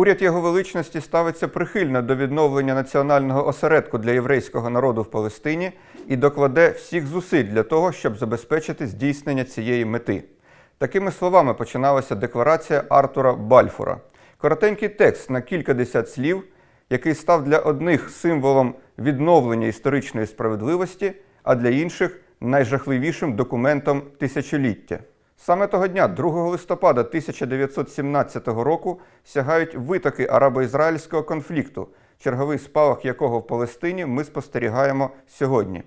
Уряд його величності ставиться прихильно до відновлення національного осередку для єврейського народу в Палестині і докладе всіх зусиль для того, щоб забезпечити здійснення цієї мети. Такими словами починалася декларація Артура Бальфура. Коротенький текст на кількадесят слів, який став для одних символом відновлення історичної справедливості, а для інших найжахливішим документом тисячоліття. Саме того дня, 2 листопада 1917 року, сягають витоки арабо-ізраїльського конфлікту, черговий спалах якого в Палестині ми спостерігаємо сьогодні.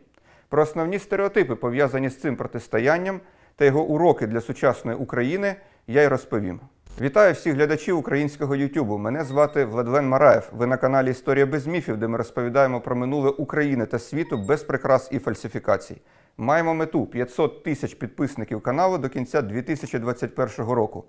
Про основні стереотипи, пов'язані з цим протистоянням та його уроки для сучасної України, я й розповім. Вітаю всіх глядачів українського Ютубу. Мене звати Владлен Мараєв. Ви на каналі Історія без міфів, де ми розповідаємо про минуле України та світу без прикрас і фальсифікацій. Маємо мету 500 тисяч підписників каналу до кінця 2021 року.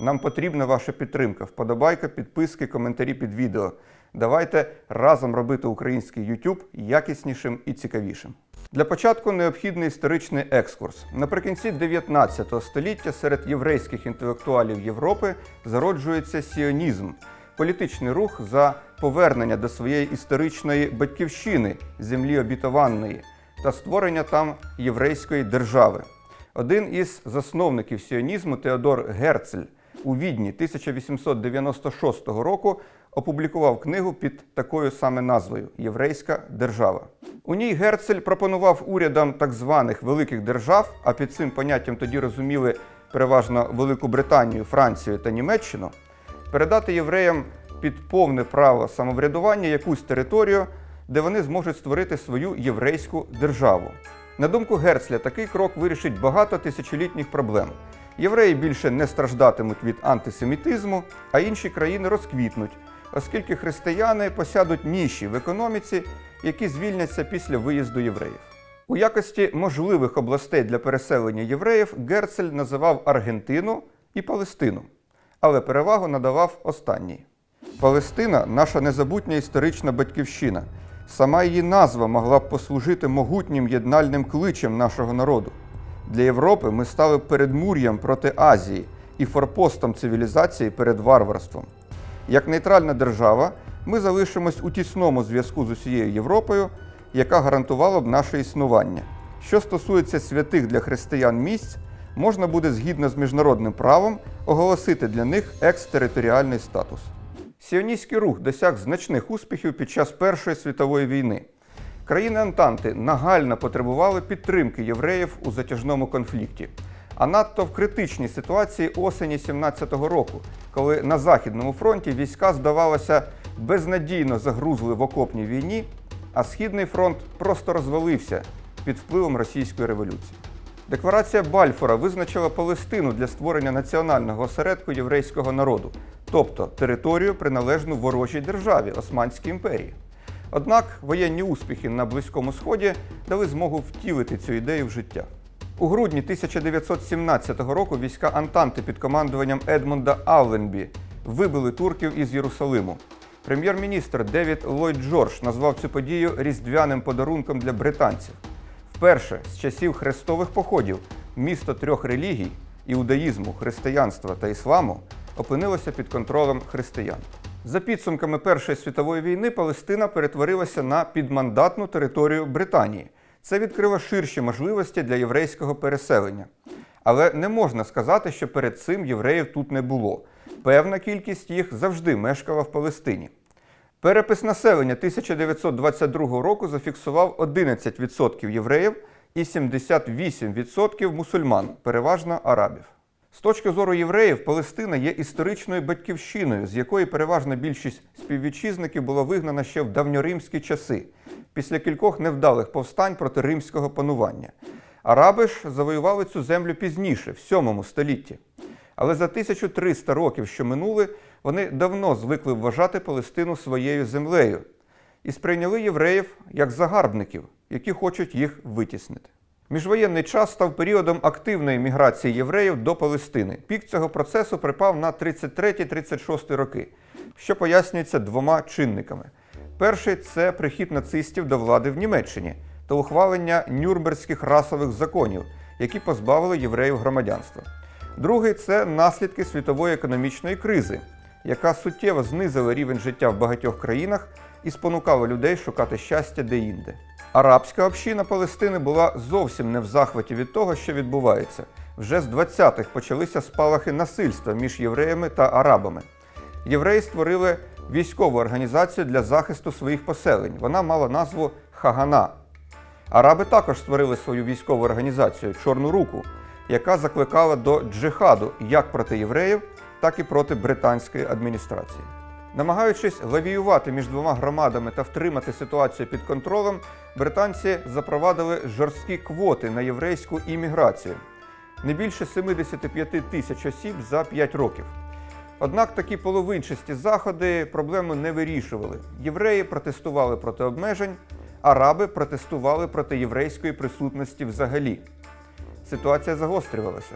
Нам потрібна ваша підтримка, вподобайка, підписки, коментарі під відео. Давайте разом робити український YouTube якіснішим і цікавішим. Для початку необхідний історичний екскурс. Наприкінці 19 століття серед єврейських інтелектуалів Європи зароджується сіонізм, політичний рух за повернення до своєї історичної батьківщини, землі обітованої, та створення там єврейської держави. Один із засновників сіонізму Теодор Герцель у Відні 1896 року опублікував книгу під такою саме назвою Єврейська держава. У ній Герцель пропонував урядам так званих великих держав, а під цим поняттям тоді розуміли переважно Велику Британію, Францію та Німеччину, передати євреям під повне право самоврядування якусь територію, де вони зможуть створити свою єврейську державу. На думку Герцля, такий крок вирішить багато тисячолітніх проблем. Євреї більше не страждатимуть від антисемітизму, а інші країни розквітнуть, оскільки християни посядуть ніші в економіці, які звільняться після виїзду євреїв. У якості можливих областей для переселення євреїв Герцель називав Аргентину і Палестину, але перевагу надавав останній. Палестина наша незабутня історична батьківщина. Сама її назва могла б послужити могутнім єднальним кличем нашого народу. Для Європи ми стали передмур'ям проти Азії і форпостом цивілізації перед варварством. Як нейтральна держава, ми залишимось у тісному зв'язку з усією Європою, яка гарантувала б наше існування. Що стосується святих для християн місць, можна буде згідно з міжнародним правом оголосити для них екстериторіальний статус. Сіоністський рух досяг значних успіхів під час Першої світової війни. Країни Антанти нагально потребували підтримки євреїв у затяжному конфлікті, а надто в критичній ситуації осені 17-го року, коли на Західному фронті війська, здавалося, безнадійно загрузли в окопній війні, а Східний фронт просто розвалився під впливом російської революції. Декларація Бальфора визначила Палестину для створення національного осередку єврейського народу, тобто територію, приналежну ворожій державі Османській імперії. Однак воєнні успіхи на Близькому Сході дали змогу втілити цю ідею в життя. У грудні 1917 року війська Антанти під командуванням Едмунда Алленбі вибили турків із Єрусалиму. Прем'єр-міністр Девід Ллойд Джордж назвав цю подію різдвяним подарунком для британців. Вперше з часів хрестових походів місто трьох релігій іудаїзму, християнства та ісламу опинилося під контролем християн. За підсумками Першої світової війни Палестина перетворилася на підмандатну територію Британії. Це відкрило ширші можливості для єврейського переселення. Але не можна сказати, що перед цим євреїв тут не було. Певна кількість їх завжди мешкала в Палестині. Перепис населення 1922 року зафіксував 11% євреїв і 78% мусульман, переважно арабів. З точки зору євреїв, Палестина є історичною батьківщиною, з якої переважна більшість співвітчизників була вигнана ще в давньоримські часи, після кількох невдалих повстань проти римського панування. Араби ж завоювали цю землю пізніше, в 7 столітті. Але за 1300 років, що минули, вони давно звикли вважати Палестину своєю землею і сприйняли євреїв як загарбників, які хочуть їх витіснити. Міжвоєнний час став періодом активної міграції євреїв до Палестини. Пік цього процесу припав на 33-36 роки, що пояснюється двома чинниками. Перший це прихід нацистів до влади в Німеччині та ухвалення нюрнберзьких расових законів, які позбавили євреїв громадянства. Другий це наслідки світової економічної кризи, яка суттєво знизила рівень життя в багатьох країнах і спонукала людей шукати щастя деінде. Арабська община Палестини була зовсім не в захваті від того, що відбувається. Вже з 20-х почалися спалахи насильства між євреями та арабами. Євреї створили військову організацію для захисту своїх поселень. Вона мала назву Хагана. Араби також створили свою військову організацію Чорну руку, яка закликала до джихаду як проти євреїв, так і проти британської адміністрації. Намагаючись лавіювати між двома громадами та втримати ситуацію під контролем, британці запровадили жорсткі квоти на єврейську імміграцію не більше 75 тисяч осіб за 5 років. Однак такі половинчасті заходи проблему не вирішували. Євреї протестували проти обмежень, араби протестували проти єврейської присутності взагалі. Ситуація загострювалася.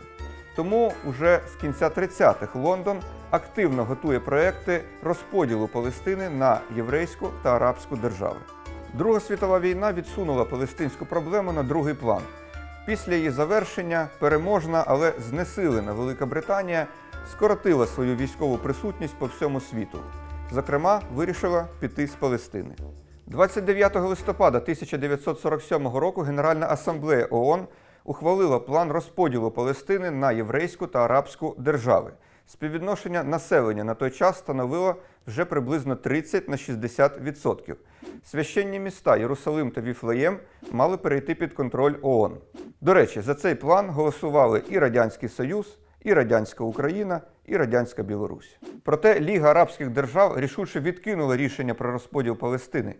Тому уже з кінця 30-х Лондон активно готує проекти розподілу Палестини на єврейську та арабську держави. Друга світова війна відсунула палестинську проблему на другий план. Після її завершення переможна, але знесилена Велика Британія скоротила свою військову присутність по всьому світу. Зокрема, вирішила піти з Палестини. 29 листопада 1947 року Генеральна асамблея ООН ухвалила план розподілу Палестини на єврейську та арабську держави. Співвідношення населення на той час становило вже приблизно 30 на 60%. Священні міста Єрусалим та Віфлеєм мали перейти під контроль ООН. До речі, за цей план голосували і Радянський Союз, і Радянська Україна, і Радянська Білорусь. Проте Ліга арабських держав рішуче відкинула рішення про розподіл Палестини.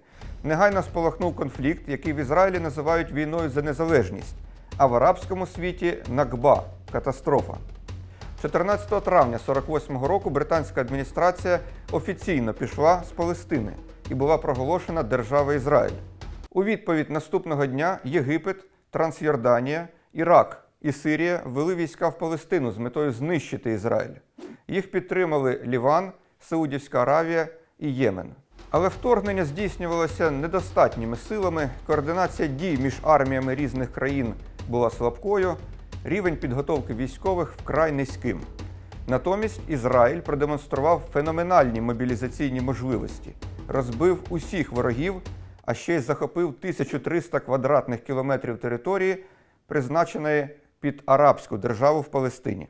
Негайно спалахнув конфлікт, який в Ізраїлі називають війною за незалежність, а в арабському світі Накба катастрофа. 14 травня 48-го року британська адміністрація офіційно пішла з Палестини і була проголошена держава Ізраїль. У відповідь наступного дня Єгипет, Трансйорданія, Ірак і Сирія ввели війська в Палестину з метою знищити Ізраїль. Їх підтримали Ліван, Саудівська Аравія і Ємен. Але вторгнення здійснювалося недостатніми силами, координація дій між арміями різних країн була слабкою, рівень підготовки військових вкрай низьким. Натомість Ізраїль продемонстрував феноменальні мобілізаційні можливості, розбив усіх ворогів, а ще й захопив 1300 квадратних кілометрів території, призначеної під арабську державу в Палестині.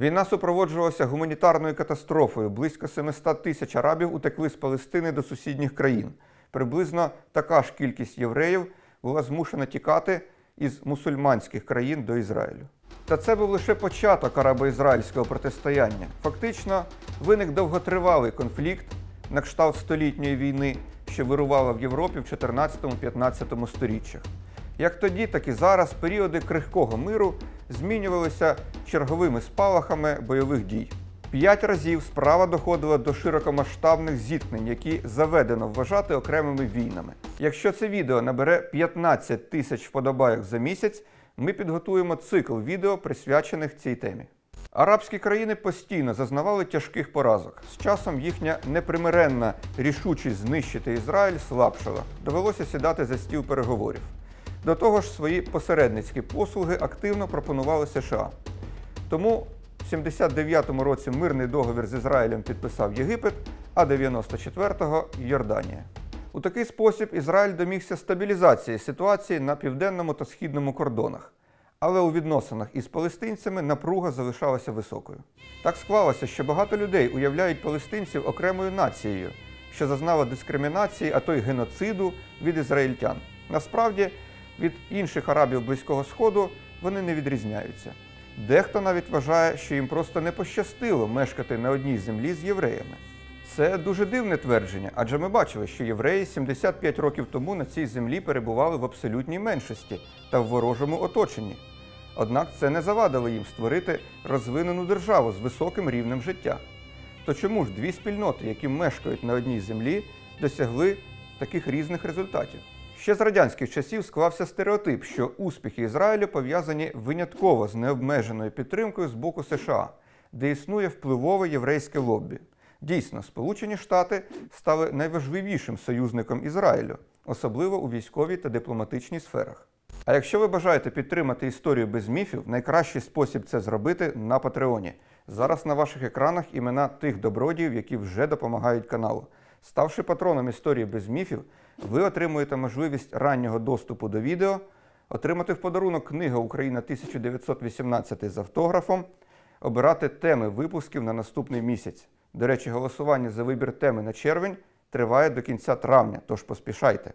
Війна супроводжувалася гуманітарною катастрофою. Близько 700 тисяч арабів утекли з Палестини до сусідніх країн. Приблизно така ж кількість євреїв була змушена тікати із мусульманських країн до Ізраїлю. Та це був лише початок арабо-ізраїльського протистояння. Фактично, виник довготривалий конфлікт на кшталт столітньої війни, що вирувала в Європі в 14-15 сторіччях. Як тоді, так і зараз періоди крихкого миру змінювалися черговими спалахами бойових дій. П'ять разів справа доходила до широкомасштабних зіткнень, які заведено вважати окремими війнами. Якщо це відео набере 15 тисяч вподобайок за місяць, ми підготуємо цикл відео, присвячених цій темі. Арабські країни постійно зазнавали тяжких поразок. З часом їхня непримиренна рішучість знищити Ізраїль слабшала. Довелося сідати за стіл переговорів. До того ж, свої посередницькі послуги активно пропонували США. Тому в 79-му році мирний договір з Ізраїлем підписав Єгипет, а 94-го Йорданія. У такий спосіб Ізраїль домігся стабілізації ситуації на південному та східному кордонах. Але у відносинах із палестинцями напруга залишалася високою. Так склалося, що багато людей уявляють палестинців окремою нацією, що зазнала дискримінації, а то й геноциду від ізраїльтян. Насправді, від інших арабів Близького Сходу вони не відрізняються. Дехто навіть вважає, що їм просто не пощастило мешкати на одній землі з євреями. Це дуже дивне твердження, адже ми бачили, що євреї 75 років тому на цій землі перебували в абсолютній меншості та в ворожому оточенні. Однак це не завадило їм створити розвинену державу з високим рівнем життя. То чому ж дві спільноти, які мешкають на одній землі, досягли таких різних результатів? Ще з радянських часів склався стереотип, що успіхи Ізраїлю пов'язані винятково з необмеженою підтримкою з боку США, де існує впливове єврейське лоббі. Дійсно, Сполучені Штати стали найважливішим союзником Ізраїлю, особливо у військовій та дипломатичній сферах. А якщо ви бажаєте підтримати історію без міфів, найкращий спосіб це зробити на Патреоні. Зараз на ваших екранах імена тих добродіїв, які вже допомагають каналу. Ставши патроном історії без міфів, ви отримуєте можливість раннього доступу до відео, отримати в подарунок книга Україна 1918 з автографом, обирати теми випусків на наступний місяць. До речі, голосування за вибір теми на червень триває до кінця травня, тож поспішайте.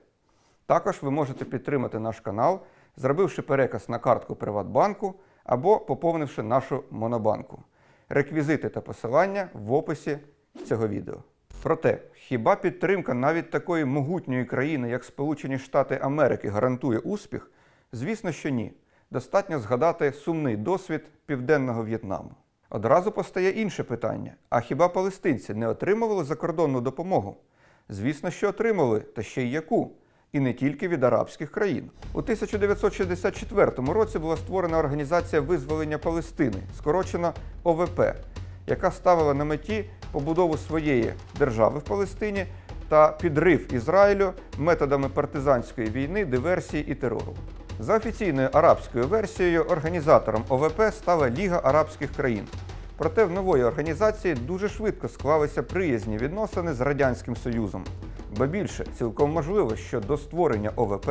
Також ви можете підтримати наш канал, зробивши переказ на картку Приватбанку або поповнивши нашу монобанку. Реквізити та посилання в описі цього відео. Проте, хіба підтримка навіть такої могутньої країни, як Сполучені Штати Америки, гарантує успіх? Звісно, що ні. Достатньо згадати сумний досвід Південного В'єтнаму. Одразу постає інше питання: а хіба палестинці не отримували закордонну допомогу? Звісно, що отримали, та ще й яку. І не тільки від арабських країн. У 1964 році була створена Організація визволення Палестини, скорочено ОВП, яка ставила на меті побудову своєї держави в Палестині та підрив Ізраїлю методами партизанської війни, диверсії і терору. За офіційною арабською версією, організатором ОВП стала Ліга арабських країн. Проте в нової організації дуже швидко склалися приязні відносини з Радянським Союзом. Ба більше, цілком можливо, що до створення ОВП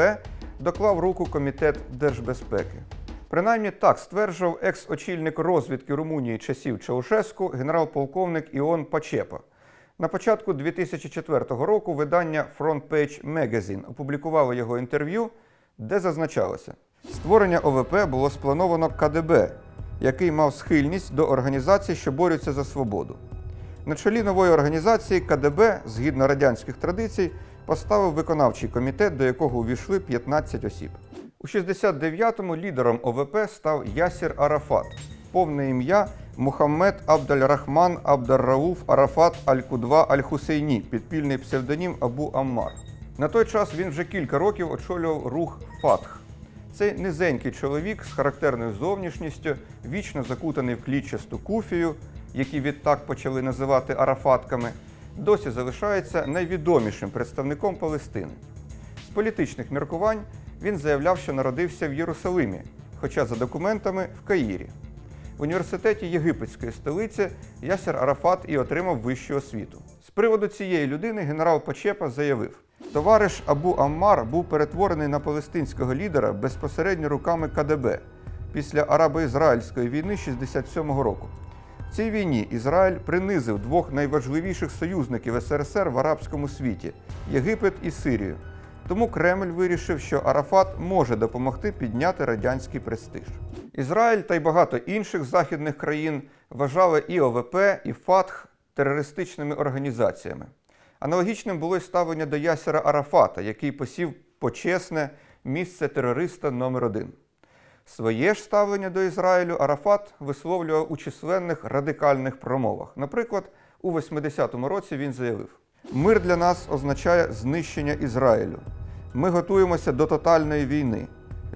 доклав руку Комітет держбезпеки. Принаймні так стверджував екс-очільник розвідки Румунії часів Чаушеску генерал-полковник Іон Пачепа. На початку 2004 року видання Front Page Magazine опублікувало його інтерв'ю, де зазначалося, створення ОВП було сплановано КДБ, який мав схильність до організацій, що борються за свободу. На чолі нової організації КДБ, згідно радянських традицій, поставив виконавчий комітет, до якого увійшли 15 осіб. У 69-му лідером ОВП став Ясір Арафат, повне ім'я Мухаммед Абдаль-Рахман Абдар-Рауф Арафат Аль-Кудва Аль-Хусейні, підпільний псевдонім Абу Аммар. На той час він вже кілька років очолював рух Фатх. Цей низенький чоловік з характерною зовнішністю, вічно закутаний в клітчасту куфію, які відтак почали називати арафатками, досі залишається найвідомішим представником Палестини. З політичних міркувань він заявляв, що народився в Єрусалимі, хоча за документами в Каїрі. В університеті єгипетської столиці Ясер Арафат і отримав вищу освіту. З приводу цієї людини генерал Пачепа заявив: товариш Абу Аммар був перетворений на палестинського лідера безпосередньо руками КДБ після арабо-ізраїльської війни 67-го року. В цій війні Ізраїль принизив двох найважливіших союзників СРСР в арабському світі Єгипет і Сирію. Тому Кремль вирішив, що Арафат може допомогти підняти радянський престиж. Ізраїль та й багато інших західних країн вважали і ОВП, і ФАТХ терористичними організаціями. Аналогічним було й ставлення до Ясера Арафата, який посів почесне місце терориста номер один. Своє ж ставлення до Ізраїлю Арафат висловлював у численних радикальних промовах. Наприклад, у 80-му році він заявив: Мир для нас означає знищення Ізраїлю. Ми готуємося до тотальної війни,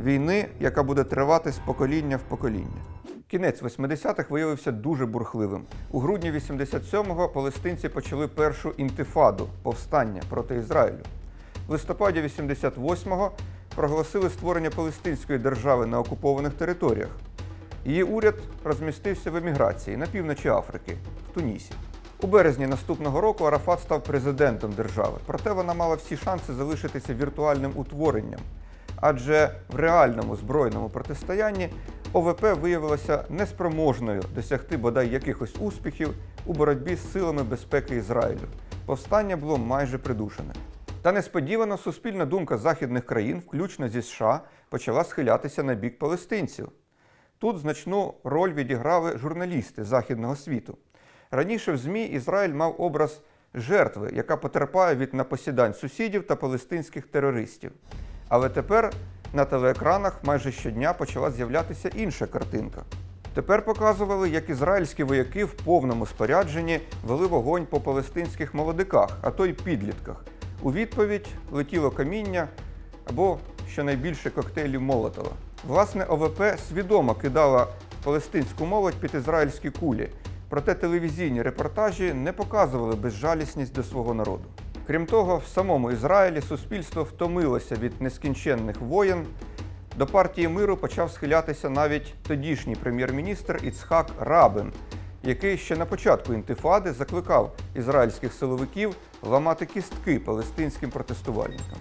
війни, яка буде тривати з покоління в покоління. Кінець 80-х виявився дуже бурхливим. У грудні 87-го палестинці почали першу інтифаду повстання проти Ізраїлю. В листопаді 88-го проголосили створення Палестинської держави на окупованих територіях. Її уряд розмістився в еміграції на півночі Африки, в Тунісі. У березні наступного року Арафат став президентом держави, проте вона мала всі шанси залишитися віртуальним утворенням, адже в реальному збройному протистоянні ОВП виявилася неспроможною досягти бодай якихось успіхів у боротьбі з силами безпеки Ізраїлю. Повстання було майже придушене. Та несподівано суспільна думка західних країн, включно зі США, почала схилятися на бік палестинців. Тут значну роль відіграли журналісти західного світу. Раніше в ЗМІ Ізраїль мав образ жертви, яка потерпає від напосідань сусідів та палестинських терористів. Але тепер на телеекранах майже щодня почала з'являтися інша картинка. Тепер показували, як ізраїльські вояки в повному спорядженні вели вогонь по палестинських молодиках, а то й підлітках. У відповідь летіло каміння або щонайбільше коктейлів Молотова. Власне, ОВП свідомо кидала палестинську молодь під ізраїльські кулі, проте телевізійні репортажі не показували безжалісність до свого народу. Крім того, в самому Ізраїлі суспільство втомилося від нескінченних воєн. До партії миру почав схилятися навіть тодішній прем'єр-міністр Іцхак Рабин, який ще на початку інтифади закликав ізраїльських силовиків ламати кістки палестинським протестувальникам.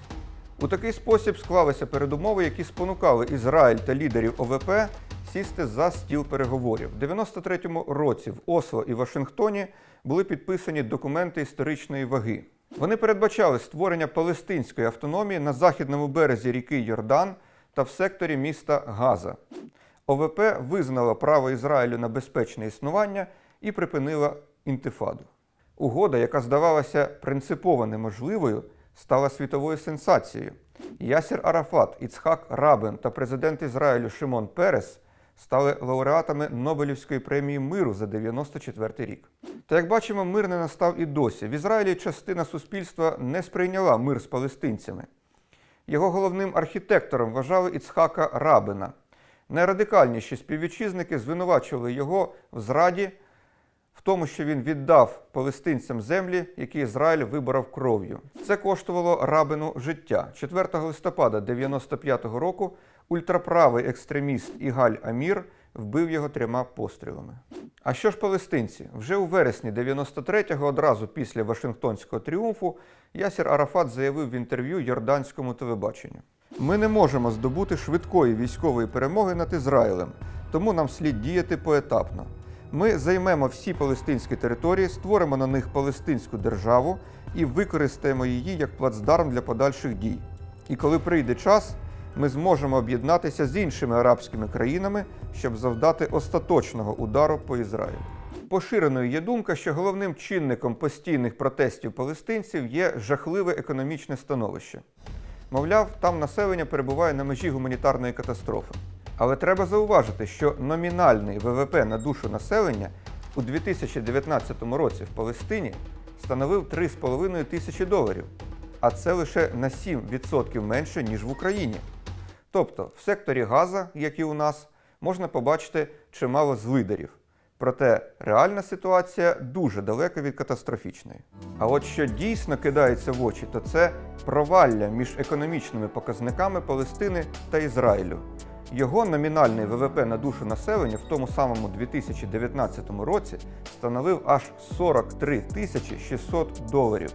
У такий спосіб склалися передумови, які спонукали Ізраїль та лідерів ОВП сісти за стіл переговорів. В 93-му році в Осло і Вашингтоні були підписані документи історичної ваги. Вони передбачали створення палестинської автономії на західному березі ріки Йордан та в секторі міста Газа. ОВП визнала право Ізраїлю на безпечне існування і припинила інтифаду. Угода, яка здавалася принципово неможливою, стала світовою сенсацією. Ясір Арафат, Іцхак Рабин та президент Ізраїлю Шимон Перес стали лауреатами Нобелівської премії миру за 94 рік. Та як бачимо, мир не настав і досі. В Ізраїлі частина суспільства не сприйняла мир з палестинцями. Його головним архітектором вважали Іцхака Рабина. Найрадикальніші співвітчизники звинувачували його в зраді, тому, що він віддав палестинцям землі, які Ізраїль виборов кров'ю. Це коштувало рабину життя. 4 листопада 95-го року ультраправий екстреміст Ігаль Амір вбив його трьома пострілами. А що ж палестинці? Вже у вересні 93-го, одразу після Вашингтонського тріумфу, Ясір Арафат заявив в інтерв'ю йорданському телебаченню: ми не можемо здобути швидкої військової перемоги над Ізраїлем, тому нам слід діяти поетапно. Ми займемо всі палестинські території, створимо на них палестинську державу і використаємо її як плацдарм для подальших дій. І коли прийде час, ми зможемо об'єднатися з іншими арабськими країнами, щоб завдати остаточного удару по Ізраїлю. Поширеною є думка, що головним чинником постійних протестів палестинців є жахливе економічне становище. Мовляв, там населення перебуває на межі гуманітарної катастрофи. Але треба зауважити, що номінальний ВВП на душу населення у 2019 році в Палестині становив 3,5 тисячі доларів, а це лише на 7% менше, ніж в Україні. Тобто в секторі Газа, як і у нас, можна побачити чимало злидерів. Проте реальна ситуація дуже далека від катастрофічної. А от що дійсно кидається в очі, то це провалля між економічними показниками Палестини та Ізраїлю. Його номінальний ВВП на душу населення в тому самому 2019 році становив аж 43 тисячі 600 доларів,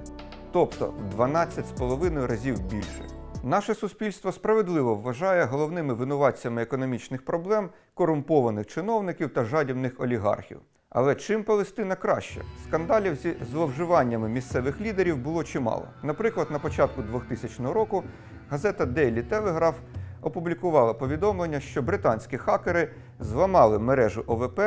тобто в 12,5 разів більше. Наше суспільство справедливо вважає головними винуватцями економічних проблем корумпованих чиновників та жадібних олігархів. Але чим Палестина краще? Скандалів зі зловживаннями місцевих лідерів було чимало. Наприклад, на початку 2000 року газета Daily Telegraph опублікувала повідомлення, що британські хакери зламали мережу ОВП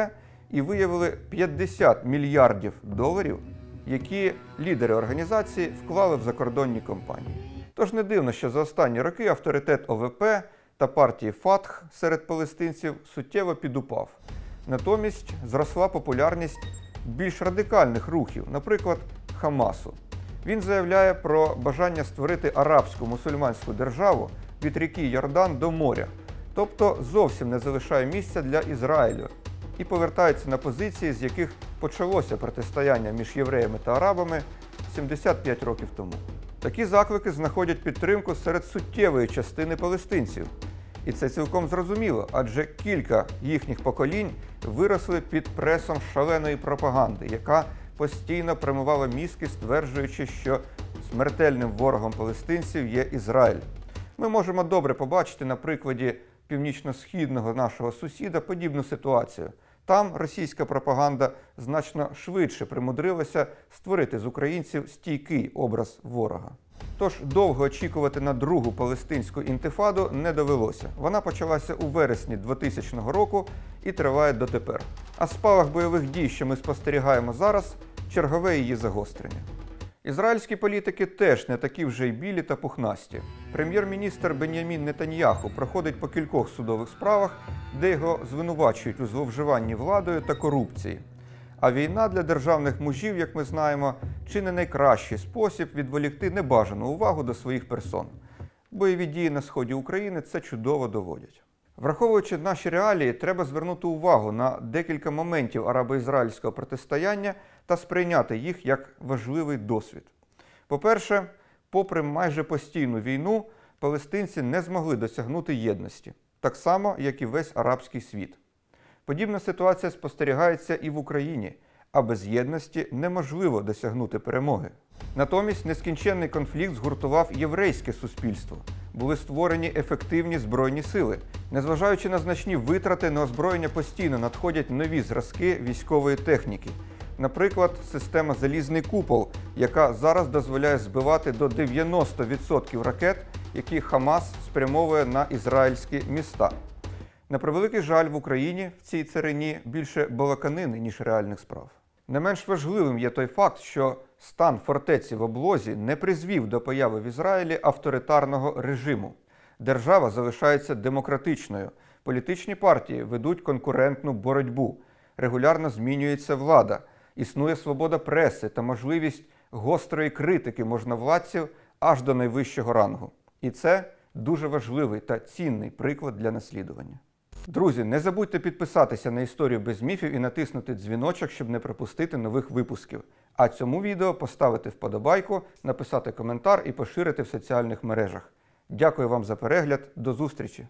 і виявили 50 мільярдів доларів, які лідери організації вклали в закордонні компанії. Тож не дивно, що за останні роки авторитет ОВП та партії ФАТХ серед палестинців суттєво підупав. Натомість зросла популярність більш радикальних рухів, наприклад, Хамасу. Він заявляє про бажання створити арабську мусульманську державу від ріки Йордан до моря, тобто зовсім не залишає місця для Ізраїлю і повертається на позиції, з яких почалося протистояння між євреями та арабами 75 років тому. Такі заклики знаходять підтримку серед суттєвої частини палестинців. І це цілком зрозуміло, адже кілька їхніх поколінь виросли під пресом шаленої пропаганди, яка постійно промивала мізки, стверджуючи, що смертельним ворогом палестинців є Ізраїль. Ми можемо добре побачити на прикладі північно-східного нашого сусіда подібну ситуацію. Там російська пропаганда значно швидше примудрилася створити з українців стійкий образ ворога. Тож довго очікувати на другу палестинську інтифаду не довелося. Вона почалася у вересні 2000 року і триває дотепер. А спалах бойових дій, що ми спостерігаємо зараз, чергове її загострення. Ізраїльські політики теж не такі вже й білі та пухнасті. Прем'єр-міністр Бенямін Нетаньяху проходить по кількох судових справах, де його звинувачують у зловживанні владою та корупції. А війна для державних мужів, як ми знаємо, чи не найкращий спосіб відволікти небажану увагу до своїх персон. Бойові дії на сході України це чудово доводять. Враховуючи наші реалії, треба звернути увагу на декілька моментів арабо-ізраїльського протистояння та сприйняти їх як важливий досвід. По-перше, попри майже постійну війну, палестинці не змогли досягнути єдності, так само, як і весь арабський світ. Подібна ситуація спостерігається і в Україні, а без єдності неможливо досягнути перемоги. Натомість нескінченний конфлікт згуртував єврейське суспільство. Були створені ефективні збройні сили. Незважаючи на значні витрати на озброєння постійно надходять нові зразки військової техніки. Наприклад, система Залізний купол, яка зараз дозволяє збивати до 90% ракет, які Хамас спрямовує на ізраїльські міста. На превеликий жаль, в Україні в цій царині більше балаканини, ніж реальних справ. Не менш важливим є той факт, що стан фортеці в облозі не призвів до появи в Ізраїлі авторитарного режиму. Держава залишається демократичною. Політичні партії ведуть конкурентну боротьбу. Регулярно змінюється влада. Існує свобода преси та можливість гострої критики можновладців аж до найвищого рангу. І це дуже важливий та цінний приклад для наслідування. Друзі, не забудьте підписатися на історію без міфів і натиснути дзвіночок, щоб не пропустити нових випусків. А цьому відео поставити вподобайку, написати коментар і поширити в соціальних мережах. Дякую вам за перегляд. До зустрічі!